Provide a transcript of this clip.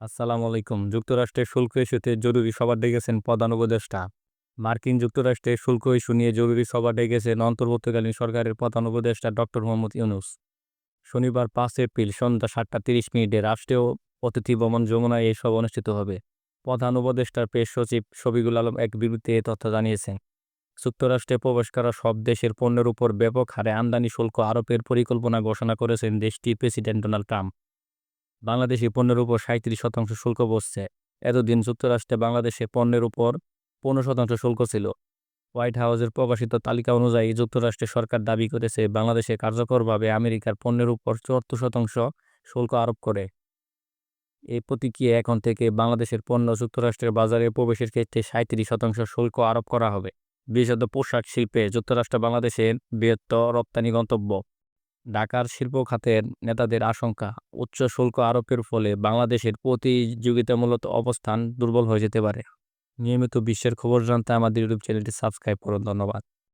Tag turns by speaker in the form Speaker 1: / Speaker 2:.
Speaker 1: আসসালামু আলাইকুম। যুক্তরাষ্ট্রের শুল্ক ইস্যুতে জরুরি সভা ডেকেছেন প্রধান উপদেষ্টা। মার্কিন যুক্তরাষ্ট্রের শুল্ক ইস্যু নিয়ে জরুরি সভা ডেকেছেন অন্তর্বর্তীকালীন সরকারের প্রধান উপদেষ্টা ডক্টর মোহাম্মদ ইউনুস। শনিবার পাঁচ এপ্রিল সন্ধ্যা সাতটা তিরিশ মিনিটে রাষ্ট্রীয় অতিথি ভবন যমুনায় এই সভা অনুষ্ঠিত হবে। প্রধান উপদেষ্টার পেশ সচিব শফিকুল আলম এক বিবৃতি এ তথ্য জানিয়েছেন। যুক্তরাষ্ট্রে প্রবেশ করা সব দেশের পণ্যের উপর ব্যাপক হারে আমদানি শুল্ক আরোপের পরিকল্পনা ঘোষণা করেছেন দেশটির প্রেসিডেন্ট ডোনাল্ড ট্রাম্প। বাংলাদেশি পণ্যের উপর সাঁত্রিশ শতাংশ শুল্ক বসছে। এতদিন যুক্তরাষ্ট্রে বাংলাদেশে পণ্যের উপর পনেরো শতাংশ শুল্ক ছিল। হোয়াইট হাউসের প্রকাশিত তালিকা অনুযায়ী যুক্তরাষ্ট্রের সরকার দাবি করেছে, বাংলাদেশে কার্যকরভাবে আমেরিকার পণ্যের উপর চুয়াত্তর শতাংশ শুল্ক আরোপ করে। এই প্রতিক্রিয়া এখন থেকে বাংলাদেশের পণ্য যুক্তরাষ্ট্রের বাজারে প্রবেশের ক্ষেত্রে সাঁত্রিশ শতাংশ শুল্ক আরোপ করা হবে। বিশেষত পোশাক শিল্পে যুক্তরাষ্ট্র বাংলাদেশের বৃহত্তর রপ্তানি গন্তব্য। ঢাকার শিল্প খাতের নেতাদের আশঙ্কা, উচ্চ শুল্ক আরোপের ফলে বাংলাদেশের প্রতিযোগিতামূলক অবস্থান দুর্বল হয়ে যেতে পারে। নিয়মিত বিশ্বের খবর জানতে আমাদের ইউটিউব চ্যানেলটি সাবস্ক্রাইব করুন, ধন্যবাদ।